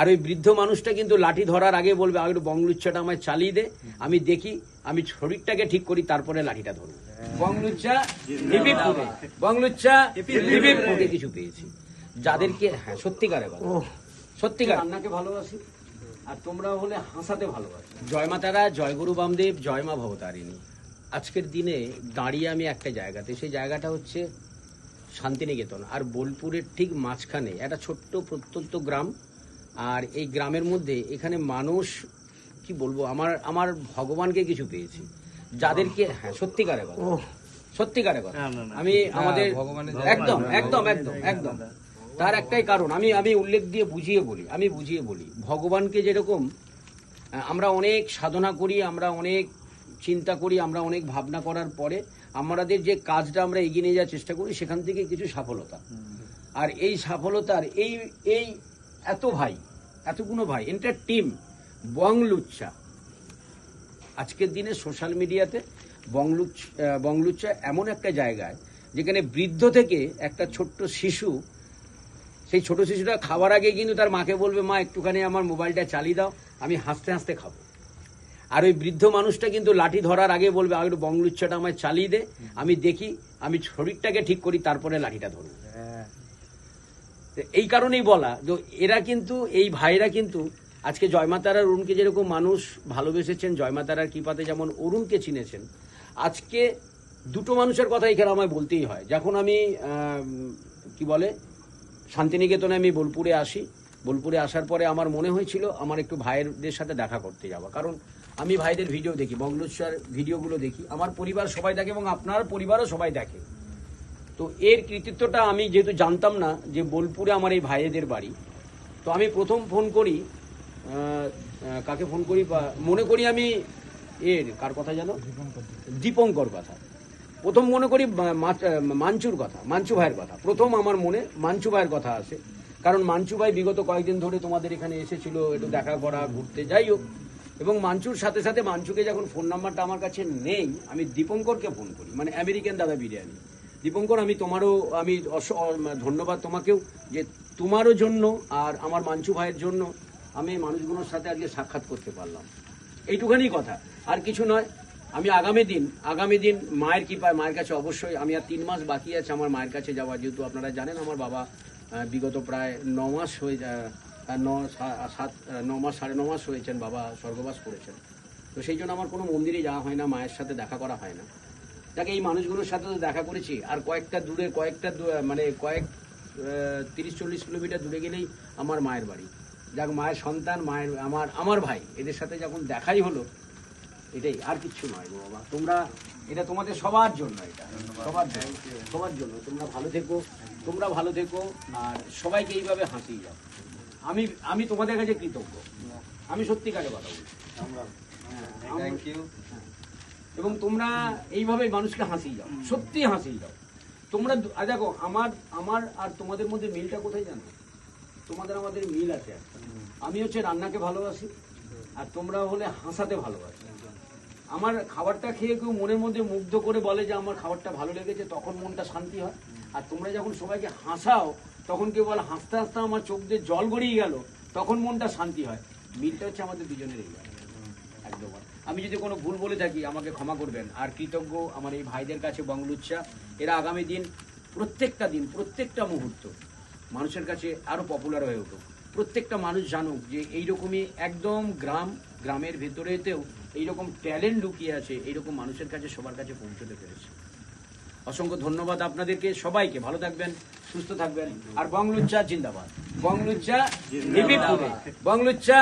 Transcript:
আর ওই বৃদ্ধ মানুষটা কিন্তু লাঠি ধরার আগে বলবে আগে একটু বংলুচ্চাটা আমায় চালিয়ে দে আমি দেখি আমি শরীরটাকে ঠিক করি তারপরে লাঠিটা ধরবো। কিছু পেয়েছি। যাদেরকে হ্যাঁ সত্যিকারের কথা। সত্যিকার। রান্নাকে ভালোবাসি আর তোমরা হলে হাসাতে ভালোবাসি। জয় মাতারা জয় গুরু বামদেব জয় মা ভবতারিণী। আজকের দিনে দাঁড়িয়ে আমি একটা জায়গাতে সেই জায়গাটা হচ্ছে শান্তিনিকেতন। আর বোলপুরের ঠিক মাঝখানে একটা ছোট্ট প্রত্যন্ত গ্রাম। আর এই গ্রামের মধ্যে এখানে মানুষ কি বলব আমার আমার ভগবানকে কিছু পেয়েছি। যাদেরকে হ্যাঁ সত্যিকারের কথা। সত্যিকারের কথা। আমি আমাদের একদম একদম একদম একদম। তার একটাই কারণ আমি আমি উল্লেখ দিয়ে বুঝিয়ে বলি আমি বুঝিয়ে বলি ভগবানকে যেরকম আমরা অনেক সাধনা করি আমরা অনেক চিন্তা করি আমরা অনেক ভাবনা করার পরে আমাদের যে কাজটা আমরা এগিয়ে নিয়ে যাওয়ার চেষ্টা করি সেখান থেকে কিছু সফলতা আর এই সফলতার এই এই এত ভাই এতগুলো ভাই এন্টার টিম বংলুচ্চা আজকের দিনে সোশ্যাল মিডিয়াতে বংলুচ আহ, বংলুচ্চা এমন একটা জায়গায় যেখানে বৃদ্ধ থেকে একটা ছোট্ট শিশু সেই ছোট শিশুটা খাওয়ার আগে কিন্তু তার মাকে বলবে মা একটুখানি আমার মোবাইলটা চালিয়ে দাও আমি হাসতে হাসতে খাব। আর ওই বৃদ্ধ মানুষটা কিন্তু লাঠি ধরার আগে বলবে আগে একটু বংলুচ্চাটা আমায় চালিয়ে দে আমি দেখি আমি শরীরটাকে ঠিক করি তারপরে লাঠিটা ধরবো। তো এই কারণেই বলা যে এরা কিন্তু এই ভাইরা কিন্তু আজকে জয়মাতারার অরুণকে যেরকম মানুষ ভালোবেসেছেন জয়মাতারার কৃপাতে যেমন অরুণকে চিনেছেন আজকে দুটো মানুষের কথা এখানে আমায় বলতেই হয়। যখন আমি কি বলে শান্তিনিকেতনে আমি বোলপুরে আসি বোলপুরে আসার পরে আমার মনে হয়েছিল আমার একটু ভাইয়েরদের সাথে দেখা করতে যাওয়া কারণ আমি ভাইদের ভিডিও দেখি বংলোচ্চার ভিডিওগুলো দেখি। আমার পরিবার সবাই দেখে এবং আপনার পরিবারও সবাই দেখে। তো এর কৃতিত্বটা আমি যেহেতু জানতাম না যে বোলপুরে আমার এই ভাইয়েদের বাড়ি, তো আমি প্রথম ফোন করি কাকে ফোন করি বা মনে করি আমি এর, কার কথা জানো? দীপঙ্কর কথা। প্রথম মনে করি মাঞ্চুর কথা মাঞ্চু ভাইয়ের কথা। প্রথম আমার মনে মাঞ্চু ভাইয়ের কথা আসে। কারণ মাঞ্চু ভাই বিগত কয়েকদিন ধরে তোমাদের এখানে এসেছিল, একটু দেখা করা, ঘুরতে। যাই হোক এবং মাঞ্চুর সাথে সাথে মাঞ্চুকে যখন ফোন নাম্বারটা আমার কাছে নেই আমি দীপঙ্করকে ফোন করি মানে আমেরিকান দাদা বিরিয়ানি। দীপঙ্কর আমি তোমারও আমি ধন্যবাদ তোমাকেও যে তোমারও জন্য আর আমার মাঞ্চু ভাইয়ের জন্য আমি মানুষগুলোর সাথে আজকে সাক্ষাৎ করতে পারলাম। এইটুখানি কথা। আর কিছু নয় আমি আগামী দিন আগামী দিন মায়ের কৃপায় মায়ের কাছে অবশ্যই আমি আর তিন মাস বাকি আছে আমার মায়ের কাছে যাওয়া যেহেতু আপনারা জানেন আমার বাবা বিগত প্রায় ন মাস হয়ে যা- আহ, ন সাত ন মাস সাড়ে ন মাস হয়েছেন বাবা স্বর্গবাস করেছেন। তো সেই জন্য আমার কোনো মন্দিরে যাওয়া হয় না মায়ের সাথে দেখা করা হয় না। তাকে এই মানুষগুলোর সাথে তো দেখা করেছি আর কয়েকটা দূরে কয়েকটা মানে কয়েক তিরিশ চল্লিশ কিলোমিটার দূরে গেলেই আমার মায়ের বাড়ি। যাক মায়ের সন্তান মায়ের আমার আমার ভাই এদের সাথে যখন দেখাই হলো এটাই আর কিচ্ছু নয় বাবা। তোমরা এটা তোমাদের সবার জন্য এটা। সবার জন্য সবার জন্য। তোমরা ভালো থেকো তোমরা ভালো থেকো আর সবাইকে এইভাবে হাসিয়ে যাও। আমি আমি তোমাদের কাছে কৃতজ্ঞ। আমি সত্যিকারে কথা বলছি। হ্যাঁ, আম- এবং তোমরা এইভাবে মানুষকে হাসিয়ে যাও সত্যি হাসিয়ে যাও। তোমরা দেখো আমার আমার আর তোমাদের মধ্যে মিলটা কোথায় জানো? তোমাদের আমাদের মিল আছে আমি হচ্ছে রান্নাকে ভালোবাসি আর তোমরা হলে হাসাতে ভালোবাসি। আমার খাবারটা খেয়ে কেউ মনের মধ্যে মুগ্ধ করে বলে যে আমার খাবারটা ভালো লেগেছে তখন মনটা শান্তি হয়। আর তোমরা যখন সবাইকে হাসাও তখন কেউ বলে, হাসতে হাসতে আমার চোখ দিয়ে জল গড়িয়ে গেল, তখন মনটা শান্তি হয়। মিলটা হচ্ছে আমাদের দুজনের এই একদম। আমি যদি কোনো ভুল বলে থাকি, আমাকে ক্ষমা করবেন। আর কৃতজ্ঞ আমার এই ভাইদের কাছে বংলুচ্চা এরা আগামী দিন প্রত্যেকটা দিন, প্রত্যেকটা মুহূর্ত মানুষের কাছে আরও পপুলার হয়ে উঠুক। প্রত্যেকটা মানুষ জানুক যে এইরকমই একদম গ্রাম, গ্রামের ভেতরেতেও এইরকম ট্যালেন্ট লুকিয়ে আছে, এইরকম মানুষের কাছে, সবার কাছে পৌঁছতে পেরেছে। অসংখ্য ধন্যবাদ আপনাদেরকে সবাইকে ভালো থাকবেন সুস্থ থাকবেন। আর বংলুচ্চা জিন্দাবাদ। বংলুচ্চা হিপিপ পুরে বংলুচ্চা